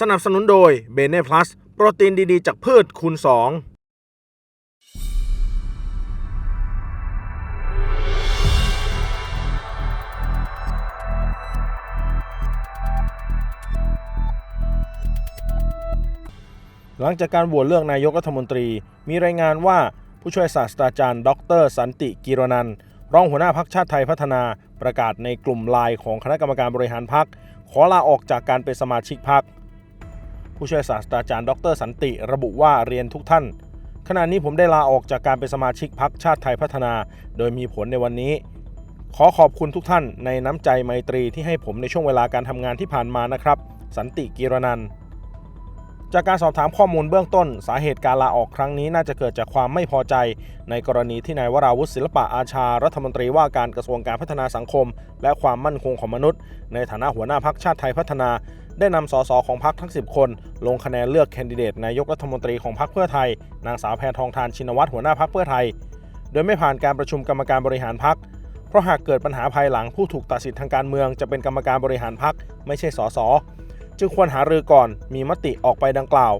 สนับสนุนโดยเบเน่พลัสโปรตีนดีๆ จากพืชคูณ 2หลังจากการโหวตเลือกนายกรัฐมนตรี มีรายงานว่าผู้ช่วยศาสตราจารย์ ดร สันติกิรนันรองหัวหน้าพักชาติไทยพัฒนาประกาศในกลุ่มไลน์ของคณะกรรมการบริหารพักขอลาออกจากการเป็นสมาชิกพัก ผู้ช่วยศาสตราจารย์ดรสันติระบุว่าเรียนทุกท่าน ขณะนี้ผมได้ลาออกจากการเป็นสมาชิกพักชาติไทยพัฒนา โดยมีผลในวันนี้ ขอขอบคุณทุกท่านในน้ำใจไมตรีที่ให้ผมในช่วงเวลาการทำงานที่ผ่านมานะครับ สันติกิรนันจากการสอบถามข้อมูลเบื้องต้น สาเหตุการลาออกครั้งนี้น่าจะเกิดจากความไม่พอใจ ในกรณีที่นายวราวุฒิศิลปะอาชา รัฐมนตรีว่าการกระทรวงการพัฒนาสังคม และความมั่นคงของมนุษย์ ในฐานะหัวหน้าพักชาติไทยพัฒนา ได้นำสสของพักทั้ง 10 คน ลงคะแนนเลือกแคนดิเดตนายกรัฐมนตรีของพักเพื่อไทย นางสาวแพทองทานชินวัตรหัวหน้าพักเพื่อไทย โดยไม่ผ่านการประชุมกรรมการบริหารพักเพราะหากเกิดปัญหาภายหลังผู้ถูกตัดสิทธิทางการเมืองจะเป็นกรรมการบริหารพักไม่ใช่สสจึงควรหารือก่อนมีมติออกไปดังกล่าว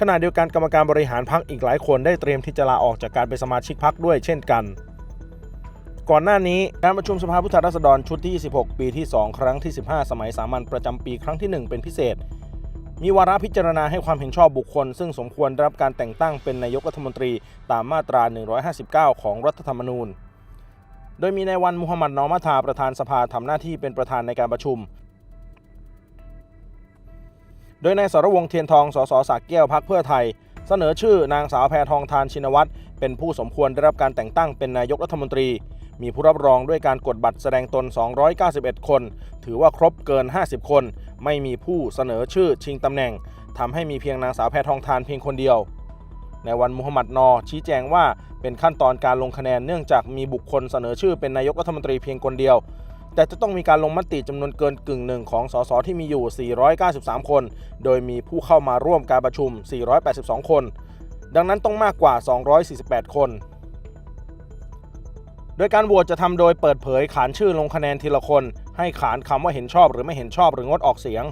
ขณะเดียวกันกรรมการบริหารพักอีกหลายคนได้เตรียมที่จะลาออกจากการเป็นสมาชิกพักด้วยเช่นกัน ก่อนหน้านี้การประชุมสภาผู้แทนราษฎรชุดที่26ปีที่ 2 ครั้งที่ 15 สมัยสามัญประจำปีครั้งที่ 1 เป็นพิเศษ มีวาระพิจารณาให้ความเห็นชอบบุคคล ซึ่งสมควรได้รับการแต่งตั้งเป็นนายกรัฐมนตรีตามมาตรา 159 ของรัฐธรรมนูญ โดยมีนายวันมุฮัมมัดนอมัทาประธานสภาทำหน้าที่เป็นประธานในการประชุม โดยนายสรวงเทียนทอง สสสากแก้วพักเพื่อไทยเสนอชื่อนางสาวแพทองทานชินวัตรเป็นผู้สมควรได้รับการแต่งตั้งเป็นนายกรัฐมนตรี มีผู้รับรองด้วยการกดบัตรแสดงตน 291 คน ถือว่าครบเกิน 50 คน ไม่มีผู้เสนอชื่อชิงตำแหน่งทำให้มีเพียงนางสาวแพทองทานเพียงคนเดียว ในวันมุฮัมมัดนอชี้แจงว่าเป็นขั้นตอนการลงคะแนนเนื่องจากมีบุคคลเสนอชื่อเป็นนายกรัฐมนตรีเพียงคนเดียว แต่จะต้องมีการลงมติจำนวนเกินกึ่งหนึ่งของสสที่มีอยู่ 493 คน โดยมีผู้เข้ามาร่วมการประชุม 482 คน ดังนั้นต้องมากกว่า 248 คน โดยการโหวตจะทำโดยเปิดเผยขานชื่อลงคะแนนทีละคน ให้ขานคำว่าเห็นชอบหรือไม่เห็นชอบหรืองดออกเสียง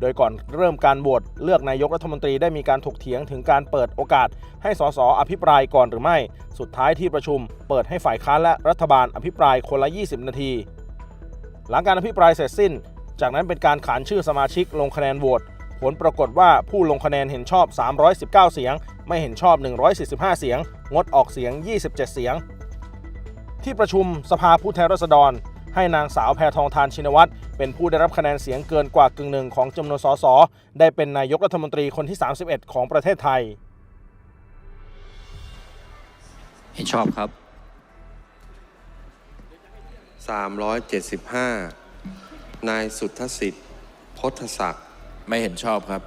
โดยก่อนเริ่มการโหวตเลือกนายกรัฐมนตรีได้มีการถกเถียงถึงการเปิดโอกาส ให้สสอภิปรายก่อนหรือไม่ สุดท้ายที่ประชุม เปิดให้ฝ่ายค้านและรัฐบาลอภิปรายคนละ 20 นาที หลังการอภิปรายเสร็จสิ้น จากนั้นเป็นการขานชื่อสมาชิกลงคะแนนโหวตผลปรากฏว่าผู้ลงคะแนนเห็นชอบ 319 เสียง ไม่เห็นชอบ 145 เสียง งดออกเสียง 27 เสียง ที่ประชุมสภาผู้แทนราษฎร ให้นางสาวแพทองทานชินวัตรเป็นผู้ได้รับคะแนนเสียงเกินกว่ากึ่งหนึ่งของจำนวนสสได้เป็นนายกรัฐมนตรีคนที่ 31 ของประเทศไทย เห็นชอบครับ 375 นายสุทธสิทธิ์พศศักดิ์ไม่เห็นชอบครับ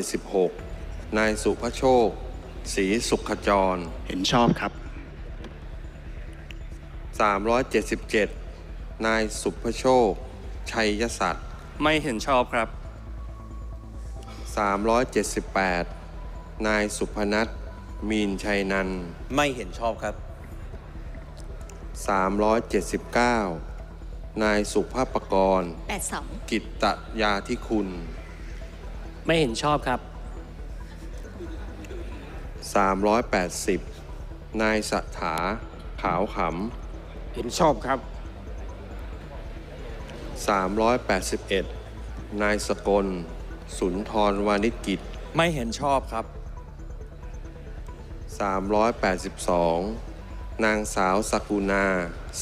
376 นายสุภโชค ศรีสุขจร เห็นชอบครับ 377 นายสุภโชค ชัยยศักดิ์ไม่เห็นชอบครับ 378 นายสุพนัทมีนชัยนันท์ไม่เห็นชอบครับ 379 นายสุภาพกร 82 กิตตยาธิคุณ ไม่เห็นชอบครับ 380 นายสถา ขาวขเห็นชอบครับำ381 นายสกล สุนทรวานิชกิจ ไม่เห็นชอบครับ 382 นางสาวสกุณา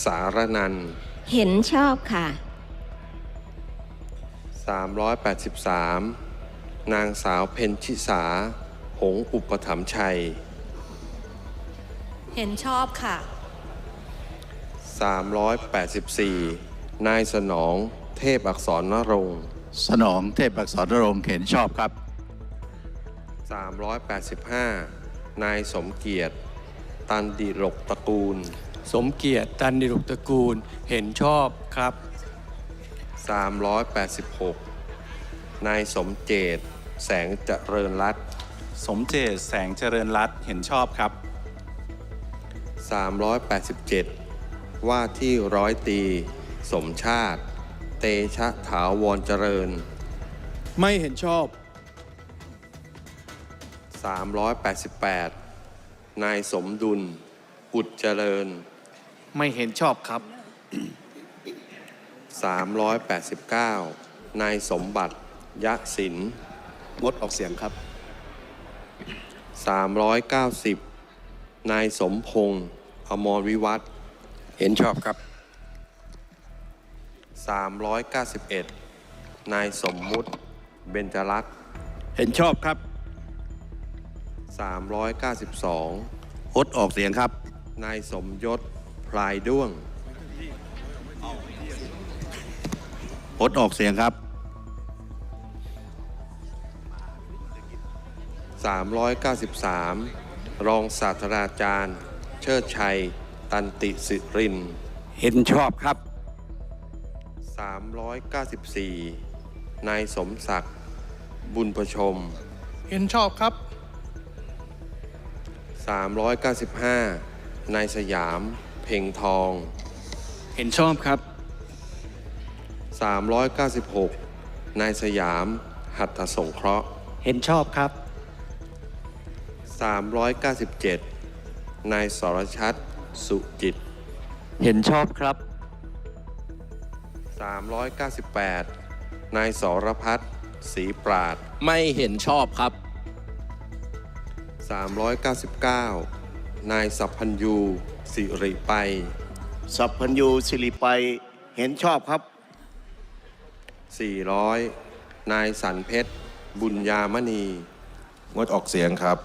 สารนันท์เห็นชอบค่ะ 383 นางสาวเพนชิสาห งอุปถัมภ์ชัย เห็นชอบค่ะ 384 นายสนองเทพอักษรนรงค์สนองเทพอักษรนรงค์เห็นชอบครับ 385 นายสมเกียรติ ตันดิรกตระกูล สมเกียรติตันดิรกตระกูลเห็นชอบครับ 386 นายสมเจต แสงเจริญรัตน์ สมเจตแสงเจริญรัตน์เห็นชอบครับ 387 ว่าที่ร้อยตรีสมชาติเทเตชะถาวรเจริญ ไม่เห็นชอบ 388 นายสมดุล อุดเจริญ ไม่เห็นชอบครับ 389 นายสมบัติ ยะสินงดออกเสียงครับ 390 นายสมพงษ์อมรวิวัฒน์เห็นชอบครับ 391 นายสมมุติ เบญจรัตน์เห็นชอบครับ 392 งดออกเสียงครับ นายสมยศพลายด้วง งดออกเสียงครับ 393 รองศาสตราจารย์ เชิดชัย ตันติสิริน เห็นชอบครับ 394 นายสมศักดิ์ บุญประชม เห็นชอบครับ 395 นายสยาม เพ่งทอง เห็นชอบครับ 396 นายสยาม หัตถสงเคราะห์ เห็นชอบครับ 397 นายสรชัด สุจิต เห็นชอบครับ 398 นายสรพัฒน์ศรีปราด ไม่เห็นชอบครับ 399 นายสัพพัญยูสิริไป สัพพัญญูสิริไปเห็นชอบครับ 400 นายสันเพชร บุญญามณี งดออกเสียงครับ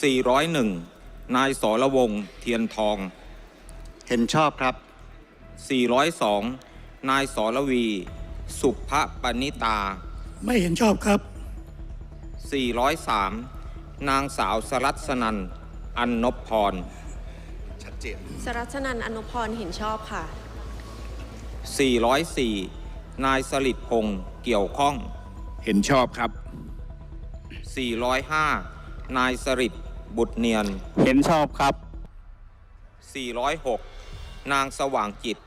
401 นายสรวงศ์เทียนทอง เห็นชอบครับ 402 นายสรวี สุภปณิตา ไม่เห็นชอบครับ 403 นางสาวสรัสนันอันนพพรสรัชนันท์อนุพรเห็นชอบค่ะ 404 นายสลิดพงศ์เกี่ยวข้อง เห็นชอบครับ 405 นายสริดบุตรเนียน เห็นชอบครับ 406 นางสว่างจิต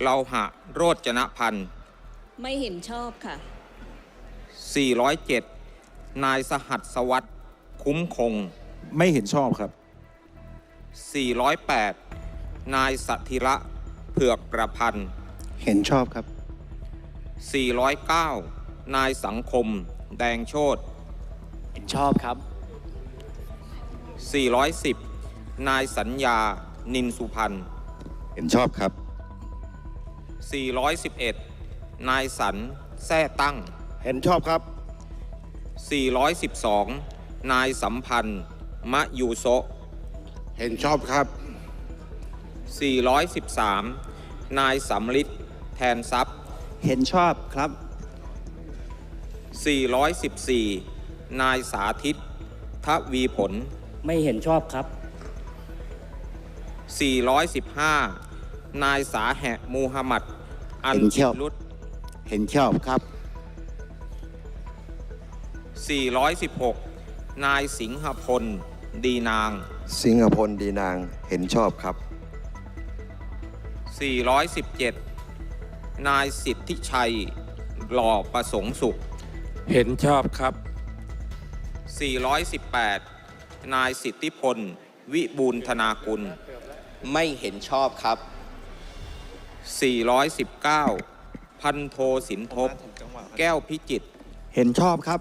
เลาหะโรจนพันธ์ไม่เห็นชอบค่ะ 407 นายสหัสสวัสดิ์คุ้มคง ไม่เห็นชอบครับ 408 นายสัธิระเผือกประพันธ์ เห็นชอบครับ 409 นายสังคม แดงโชตเห็นชอบครับ 410 นายสัญญา นินสุพันธ์เห็นชอบครับ 411 นายสันแท่ตั้ง เห็นชอบครับ 412 นายสัมพันธ์ มะยูโซะเห็นชอบครับ 413 นายสำลิดแทนทรัพย์ เห็นชอบครับ 414 นายสาธิตทวีผล ไม่เห็นชอบครับ 415 นายสาแหะมูฮัมหมัด อันเห็นชจิอบ รุตเห็นชอบครับ 416 นายสิงหพล ดีนาง สิงหพลดีนางเห็นชอบครับ 417 นายสิทธิชัย หล่อประสงค์สุข เห็นชอบครับ 418 นายสิทธิพล วิบูลย์ธนากุล ไม่เห็นชอบครับ 419 พันโทสินทบ แก้วพิจิตรเห็นชอบครับ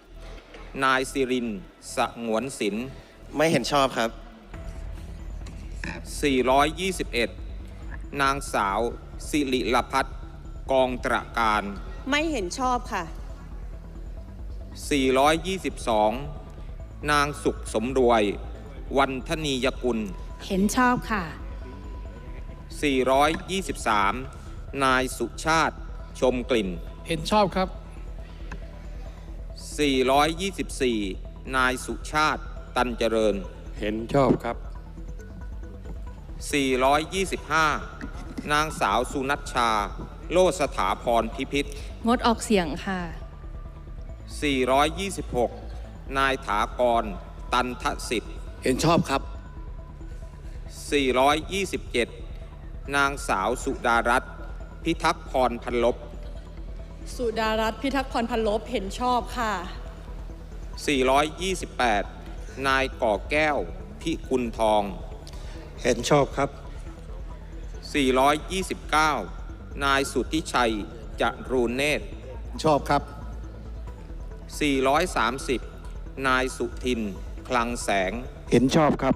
420 นายสิรินสงวนศิลป์ไม่เห็นชอบครับ 421 นางสาวสิริลพัฒน์กองตระการ ไม่เห็นชอบค่ะ 422 นางสุขสมรวย วันธนียกุล เห็นชอบค่ะ 423 นายสุชาติชมกลิ่น เห็นชอบครับ 424 นายสุชาติตันเจริญ เห็นชอบครับ 425 นางสาวสุนัชชา โลสถาพรพิพิธ งดออกเสียงค่ะ 426 นายถากร ตันทสิทธิ์ เห็นชอบครับ 427 นางสาวสุดารัตน์พิทักษ์พรพันลบ สุดารัตน์พิทักษ์พรพันลบเห็นชอบค่ะ 428 นายก่อแก้ว พิกุลทอง เห็นชอบครับ 429 นายสุทธิชัยจรูนเนตรชอบครับ 430 นายสุทิน คลังแสง เห็นชอบครับ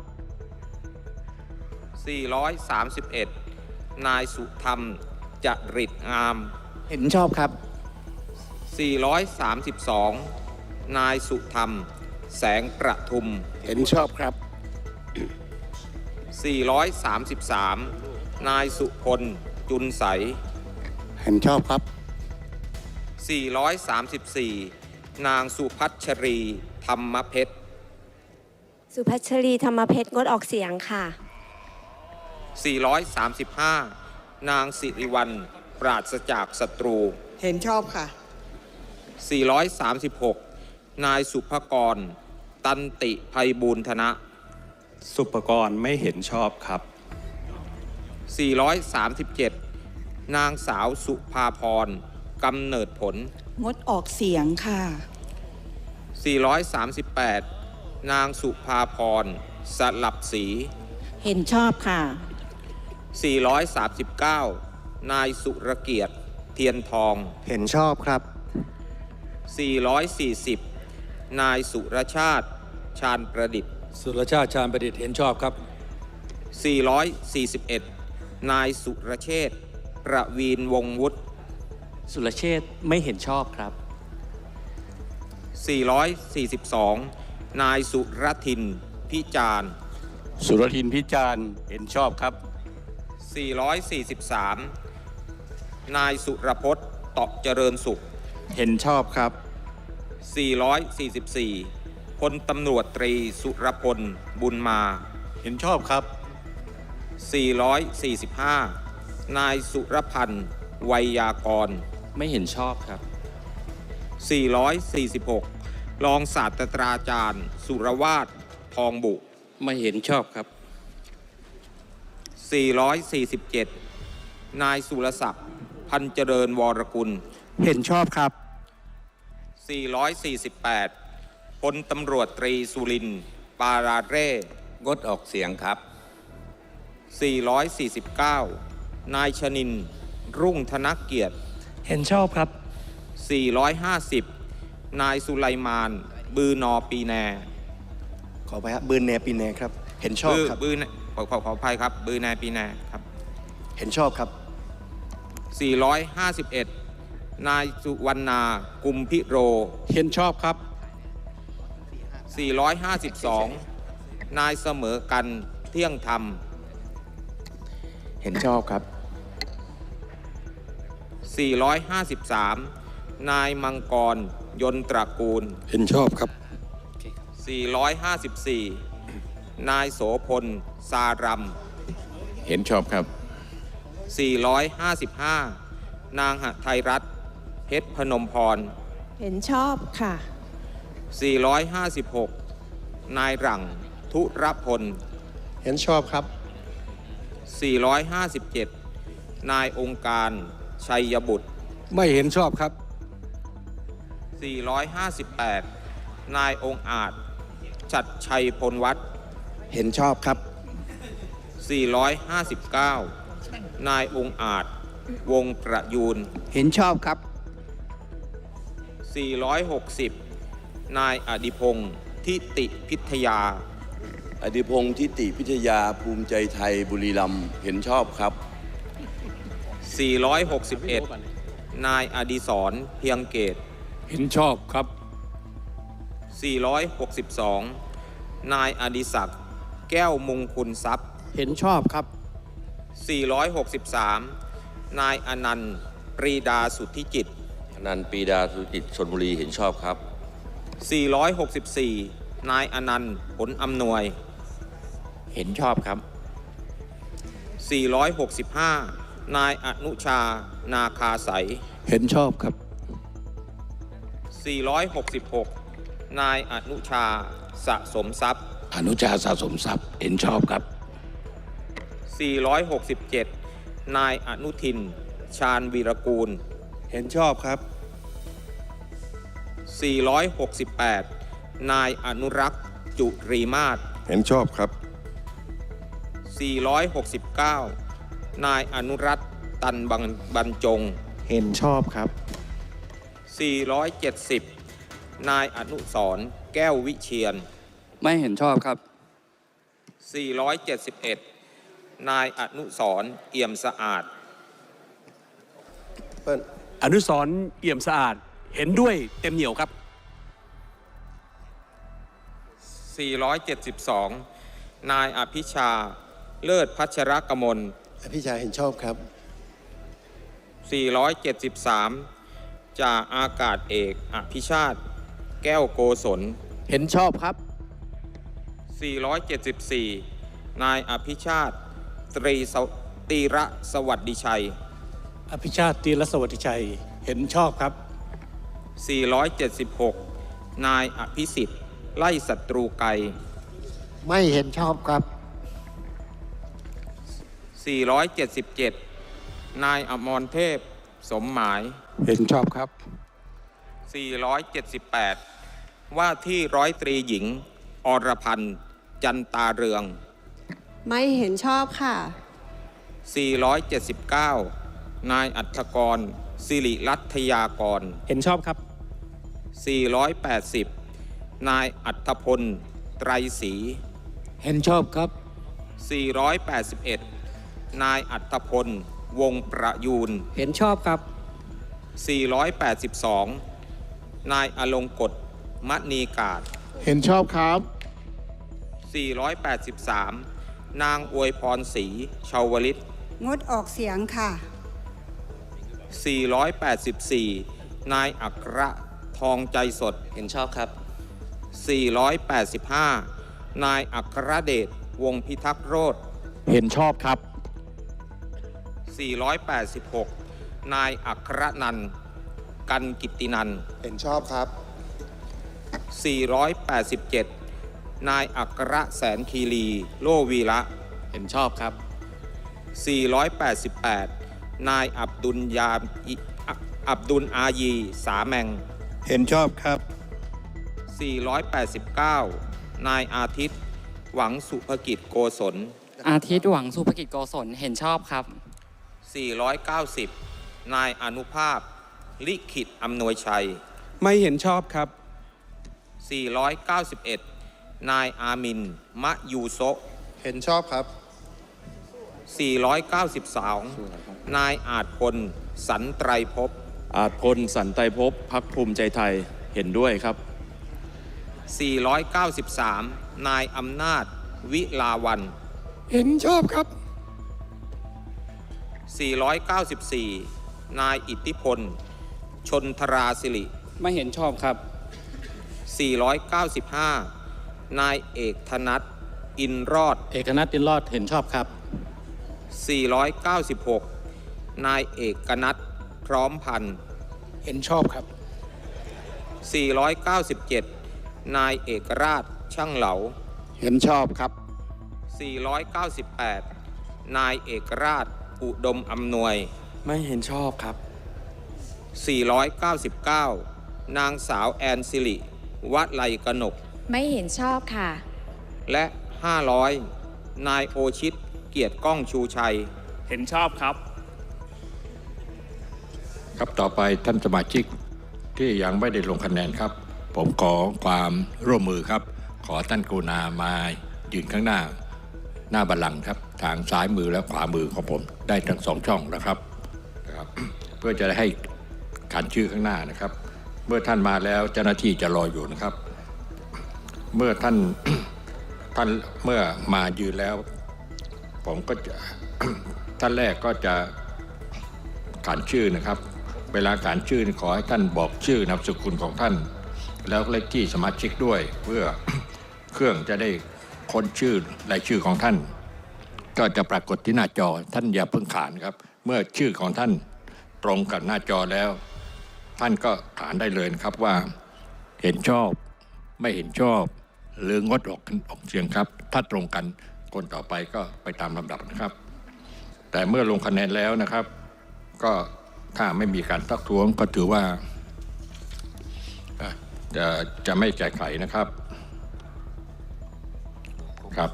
431 นายสุธรรมจริตงาม เห็นชอบครับ 432 นายสุธรรม แสงประทุม เห็นชอบครับ 433 นายสุพล จุนใส เห็นชอบครับ 434 นางสุพัชรี ธรรมเพชร สุพัชรีธรรมเพชรงดออกเสียงค่ะ 435 นางสิริวัลปราศจากศัตรู เห็นชอบค่ะ 436 นายสุภกร ตันติภัยบูรธนะ สุปกรณ์ไม่เห็นชอบครับ 437 นางสาวสุภาพรกำเนิดผล งดออกเสียงค่ะ 438 นางสุภาพรสลับสี เห็นชอบค่ะ 439 นายสุรเกียรติเทียนทอง เห็นชอบครับ 440 นายสุรชาติชาญประดิษฐ์ สุรชาติชาญประดิษฐ์เห็นชอบครับ 441 นายสุรเชษฐ์ประวีนวงศ์วุฒิ สุรเชษไม่เห็นชอบครับ 442 นายสุรทิน พิจารณ์ สุรทินพิจารณ์เห็นชอบครับ 443 นายสุรพจน์ตอบเจริญสุข เห็นชอบครับ 444 พลตำรวจตรีสุรพล บุญมา เห็นชอบครับ 445 นายสุรพันธ์ไวยากร ไม่เห็นชอบครับ 446 รองศาสตราจารย์ สุรวาททองบุ ไม่เห็นชอบครับ 447 นายสุรศักดิ์พันเจริญวรกุล เห็นชอบครับ 448พลตำรวจตรีสุรินทร์ปาราเร่งดออกเสียงครับ 449 นายชนิน รุ่งธนเกียรติ เห็นชอบครับ 450 นายสุไลมาน บือนอปีแนขอไปครับบืนแนปีแนครับ เห็นชอบครับ บือขอขอขออภัยครับ บือแนปีแนครับ เห็นชอบครับ 451 นายสุวรรณากุมพิโร เห็นชอบครับ 452 นายเสมอกันเที่ยงธรรม เห็นชอบครับ 453 นายมังกร ยนตระกูล เห็นชอบครับ 454 นายโสพล สารัม เห็นชอบครับ 455 นางหไทยรัฐเพชรพนมพร เห็นชอบค่ะ 456 นายหลัง ทุรพล เห็นชอบครับ 457 นายองค์การ ชัยบุตร ไม่เห็นชอบครับ 458 นายองค์อาจ ชัดชัยพลวัฒน์เห็นชอบครับ 459 นายองค์อาจ วงประยูน เห็นชอบครับ 460 นายอดิพงศ์ทิติพิทยา อดิพงศ์ทิติพิทยาภูมิใจไทยบุรีรัมย์เห็นชอบครับ 461 นายอดิศรเพียงเกต เห็นชอบครับ 462 นายอดิศักดิ์แก้วมงคุณทรัพย์ เห็นชอบครับ 463 นายอนันต์ปรีดาสุทธิจิต อนันต์ปรีดาสุจิตชนบุรีเห็นชอบครับ 464 นายอนันต์ผลอำนวย เห็นชอบครับ 465 นายอนุชา นาคาใส เห็นชอบครับ 466 นายอนุชา สะสมทรัพย์ อนุชาสะสมทรัพย์เห็นชอบครับ 467 นายอนุทิน ชาญวีรกูล เห็นชอบครับ 468 นายอนุรักษ์จุรีมาศเห็นชอบครับ 469 นายอนุรัตน์ตันบังบรรจง เห็นชอบครับ 470 นายอนุสรณ์แก้ววิเชียน ไม่เห็นชอบครับ 471 นายอนุสรณ์เอี่ยมสะอาดอนุสรณ์เอี่ยมสะอาดเห็นด้วยเต็มเหนียวครับ 472 นายอภิชา เลิศพัชรกมล อภิชาเห็นชอบครับ 473จ่าอากาศเอกอภิชาติ แก้วโกศล เห็นชอบครับ 474 นายอภิชาติตรีสวตีระสวัสดิชัย อภิชาติตีรสวัสดิชัย เห็นชอบครับ 476 นายอภิสิทธิ์ ไล่ศัตรูไกรไม่เห็นชอบครับ 477 นายอมรเทพ สมหมาย เห็นชอบครับ 478 ว่าที่ร้อยตรีหญิง อรพันธ์ จันตาเรือง ไม่เห็นชอบค่ะ 479 นายอัธกร สิริรัตยากร เห็นชอบครับ 480 นายอัธพล ไตรศรี เห็นชอบครับ 481 นายอัธพล วงประยูน เห็นชอบครับ 482 นายอลงกฎมณีกาศ เห็นชอบครับ 483 นางอวยพรศรีชาวลิต งดออกเสียงค่ะ 484 นายอัครทองใจสด เห็นชอบครับ 485 นายอัครเดชวงพิทักษ์โรธเห็นชอบครับ 486 นายอัครนันท์กันกิตตินันท์ เห็นชอบครับ 487 นายอัครแสนคีรี โลวีระ เห็นชอบครับ 488 นายอับดุลยามอิอับอับดุลอายี สาแมง เห็นชอบครับ 489 นายอาทิตย์ หวังสุภกิจโกศล อาทิตย์หวังสุภกิจโกศลเห็นชอบครับ 490 นายอนุภาพ ลิขิตอำนวยชัย ไม่เห็นชอบครับ 491 นายอามิน มะยูโซะเห็นชอบครับ 492 นายอาจพล สันไตรภพ อาจพลสันไตรภพพักภูมิใจไทยเห็นด้วยครับ 493 นายอำนาจ วิลาวัน เห็นชอบครับ 494 นายอิทธิพล ชนทราสิริ ไม่เห็นชอบครับ 495 นายเอกธนัทอินรอด เอกนัทตินรอดเห็นชอบครับ 496 นายเอกนัทพร้อมพันธ์ เห็นชอบครับ 497 นายเอกราชช่างเหลา เห็นชอบครับ 498 นายเอกราช อุดมอำนวย ไม่เห็นชอบครับ 499 นางสาวแอนซิลิวัดไลกนก ไม่เห็นชอบค่ะ และ 500 นายโอชิตเกียรติก้องชูชัย เห็นชอบครับ ครับต่อไปท่านสมาชิกที่ยังไม่ได้ลงคะแนนครับ ผมขอความร่วมมือครับ ขอท่านกรุณามายืนข้างหน้า หน้าบัลลังก์ครับ ทางซ้ายมือและขวามือของผม ได้ทั้งสองช่องนะครับนะครับ เพื่อจะได้ให้การชื่อข้างหน้านะครับ เมื่อท่านมาแล้วเจ้าหน้าที่จะรออยู่นะครับ เมื่อท่านท่านเมื่อมายืนแล้ว ผมก็จะท่านแรกก็จะขานชื่อนะครับ เวลาขานชื่อขอให้ท่านบอกชื่อนามสกุลของท่าน แล้วเลขที่สมาชิกด้วย เพื่อเครื่องจะได้ค้นชื่อรายชื่อของท่าน ก็จะปรากฏที่หน้าจอ ท่านอย่าเพิ่งขานครับ เมื่อชื่อของท่านตรงกับหน้าจอแล้ว ท่านก็ขานได้เลยครับว่า เห็นชอบ ไม่เห็นชอบ หรืองดออกออกเสียงครับ ถ้าตรงกันคนต่อไปก็ไปตามลำดับนะครับ แต่เมื่อลงคะแนนแล้วนะครับ ก็ถ้าไม่มีการทักท้วงก็ถือว่าจะจะไม่แก้ไขนะครับครับ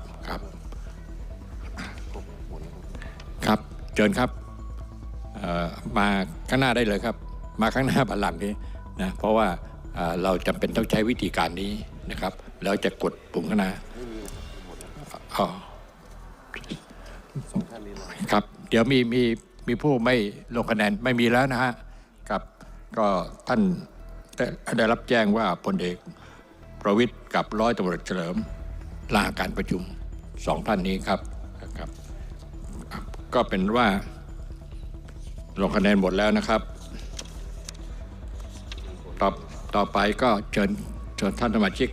เชิญครับมาข้างหน้าได้เลยครับ มาข้างหน้าบัลลังก์นี้นะเพราะว่าเราจำเป็นต้องใช้วิธีการนี้นะครับ แล้วจะกดปุ่มข้างหน้าครับ เดี๋ยวมีมีมีผู้ไม่ลงคะแนนไม่มีแล้วนะฮะครับก็ท่านได้ได้รับแจ้งว่าพลเอกประวิทย์กับร้อยตำรวจเฉลิมลาการประชุมสองท่านนี้ครับครับ ก็เป็นว่าลงคะแนนหมดแล้วนะครับ ต่อต่อไปก็เชิญเชิญท่านสมาชิก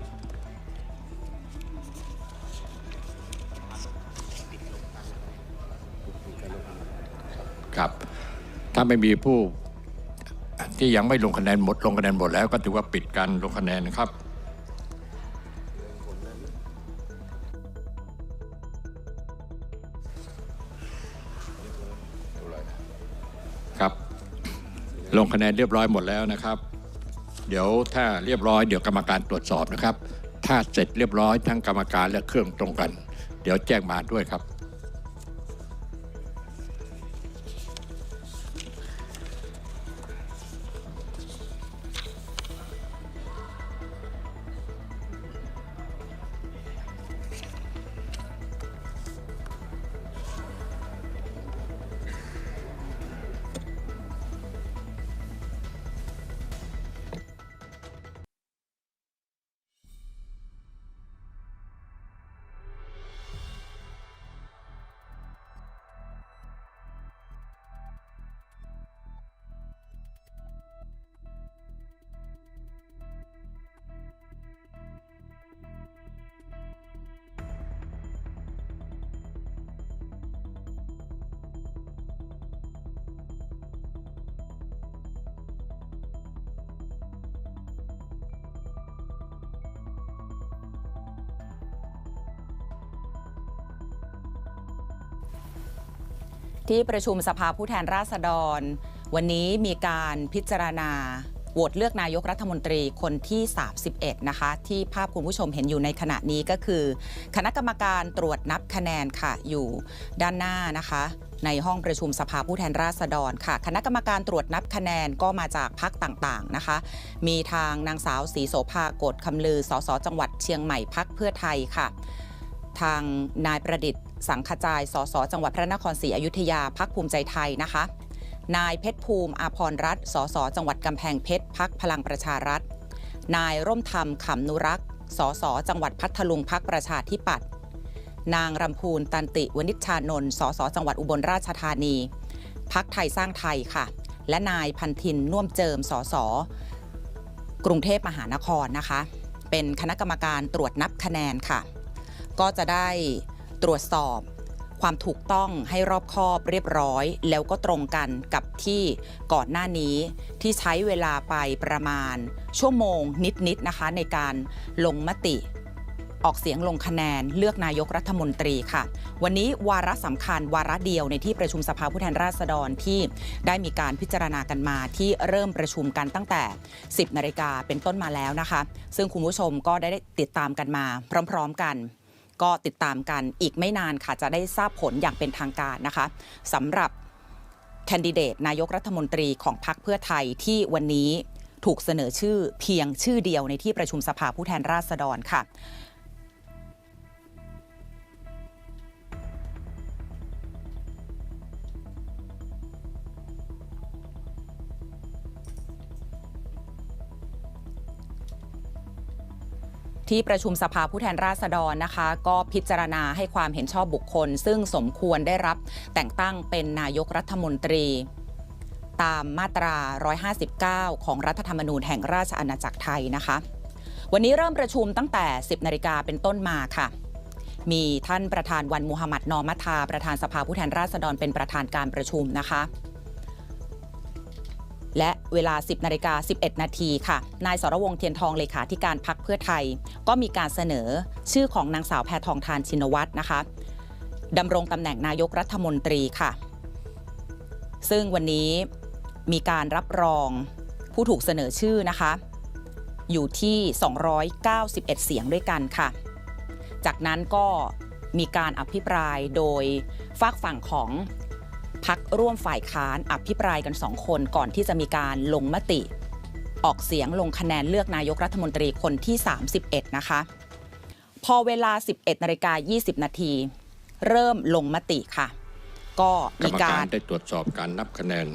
ครับถ้าไม่มีผู้ที่ยังไม่ลงคะแนนหมดลงคะแนนหมดแล้วก็ถือว่าปิดการลงคะแนนนะครับครับ ลงคะแนนเรียบร้อยหมดแล้วนะครับ เดี๋ยวถ้าเรียบร้อยเดี๋ยวกรรมการตรวจสอบนะครับ ถ้าเสร็จเรียบร้อยทั้งกรรมการและเครื่องตรงกัน เดี๋ยวแจ้งมาด้วยครับ ที่ประชุมสภาผู้แทนราษฎร วันนี้มีการพิจารณาโหวตเลือกนายกรัฐมนตรีคนที่ 31 นะคะ ที่ภาพคุณผู้ชมเห็นอยู่ในขณะนี้ก็คือ คณะกรรมการตรวจนับคะแนนค่ะอยู่ด้านหน้านะคะ ในห้องประชุมสภาผู้แทนราษฎรค่ะ คณะกรรมการตรวจนับคะแนนก็มาจากพักต่างๆนะคะ มีทางนางสาวศรีโสภากฎคำลือสสจังหวัดเชียงใหม่พักเพื่อไทยค่ะ ทางนายประดิษฐ์ สังขจาย สส จังหวัดพระนครศรีอยุธยาพักภูมิใจไทยนะคะ นายเพชรภูมิอาพรรัตสส จังหวัดกำแพงเพชรพักพลังประชารัฐ นายร่มธรรมขำนุรักษ์ สส จังหวัดพัทลุงพักประชาธิปัตย์ นางรำพูนตันติวณิชชานนท์ สส จังหวัดอุบลราชธานี พักไทยสร้างไทยค่ะ และนายพันธินน่วมเจิม สส กรุงเทพมหานครนะคะ เป็นคณะกรรมการตรวจนับคะแนนค่ะ ก็จะได้ ตรวจสอบความถูกต้องให้รอบคอบเรียบร้อย แล้วก็ตรงกันกับที่ก่อนหน้านี้ที่ใช้เวลาไปประมาณ ชั่วโมงนิดๆนะคะในการลงมติ ออกเสียงลงคะแนนเลือกนายกรัฐมนตรีค่ะ วันนี้วาระสำคัญวาระเดียวในที่ประชุมสภาผู้แทนราษฎรที่ได้มีการพิจารณากันมาที่เริ่มประชุมกันตั้งแต่ 10นาฬิกาเป็นต้นมาแล้วนะคะ ซึ่งคุณผู้ชมก็ได้ติดตามกันมาพร้อม ๆ กัน ก็ติดตามกันอีกไม่นานค่ะจะได้ทราบผลอย่างเป็นทางการนะคะสำหรับแคนดิเดตนายกรัฐมนตรีของพรรคเพื่อไทยที่วันนี้ถูกเสนอชื่อเพียงชื่อเดียวในที่ประชุมสภาผู้แทนราษฎรค่ะ ที่ประชุมสภาผู้แทนราษฎรนะคะ ก็พิจารณาให้ความเห็นชอบบุคคล ซึ่งสมควรได้รับแต่งตั้งเป็นนายกรัฐมนตรี ตามมาตรา 159 ของรัฐธรรมนูญแห่งราชอาณาจักรไทยนะคะ วันนี้เริ่มประชุมตั้งแต่ 10 นาฬิกาเป็นต้นมาค่ะมีท่านประธานวันมุฮัมหมัดนอมัทา ประธานสภาผู้แทนราษฎรเป็นประธานการประชุมนะคะ และเวลา 10นาฬิกา11 นาทีค่ะ นายสรวงเทียนทองเลขาธิการพักเพื่อไทย ก็มีการเสนอชื่อของนางสาวแพทองทานชินวัตรนะคะดำรงตำแหน่งนายกรัฐมนตรีค่ะ ซึ่งวันนี้มีการรับรองผู้ถูกเสนอชื่อนะคะ อยู่ที่ 291 เสียงด้วยกันค่ะ จากนั้นก็มีการอภิปรายโดยฝากฝั่งของ พักร่วมฝ่ายค้านอภิปรายกันสองคนก่อนที่จะมีการลงมติ ออกเสียงลงคะแนนเลือกนายกรัฐมนตรีคนที่ 31 นะคะ พอเวลา 11นาฬิกา20 นาที เริ่มลงมติค่ะ ก็มีกาการได้ตรวจสอบการนับคะแนน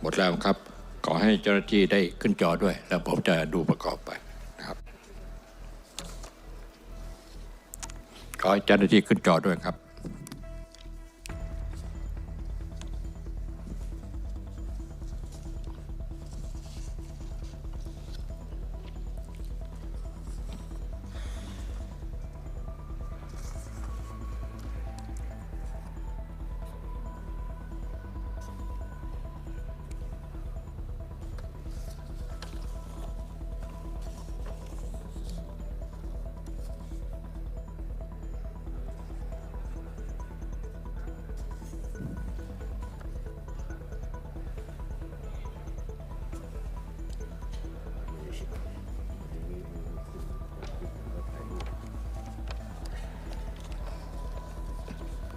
หมดแล้วครับ ขอให้เจ้าหน้าที่ได้ขึ้นจอด้วย แล้วผมจะดูประกอบไปนะครับ ขอให้เจ้าหน้าที่ขึ้นจอด้วยครับ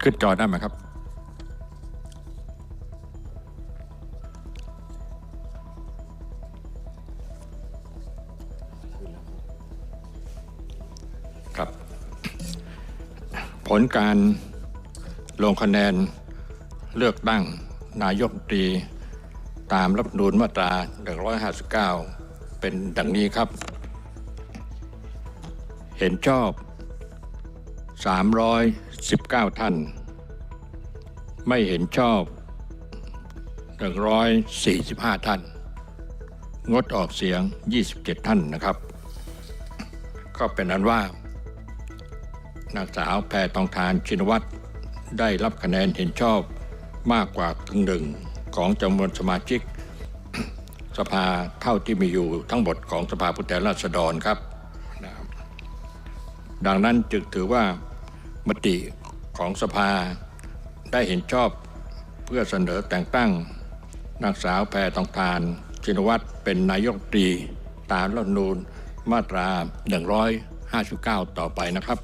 ขึ้นจอได้ไหมครับ ครับ ผลการลงคะแนนเลือกตั้งนายกรัฐมนตรีตามรัฐธรรมนูญมาตรา 159 เป็นดังนี้ครับ เห็นชอบ 319 ท่าน ไม่เห็นชอบ 145 ท่าน งดออกเสียง 27 ท่านนะครับ ก็เป็นอันว่านางสาวแพทองทานชินวัตรได้รับคะแนนเห็นชอบมากกว่ากึ่งหนึ่งของจำนวนสมาชิก สภาเท่าที่มีอยู่ทั้งหมดของสภาผู้แทนราษฎรครับ ดังนั้นจึงถือว่ามติของสภา ได้เห็นชอบเพื่อเสนอแต่งตั้งนางสาวแพทองทาน ชินวัตรเป็นนายกรัฐมนตรีตามรัฐธรรมนูนมาตรา 159 ต่อไปนะครับ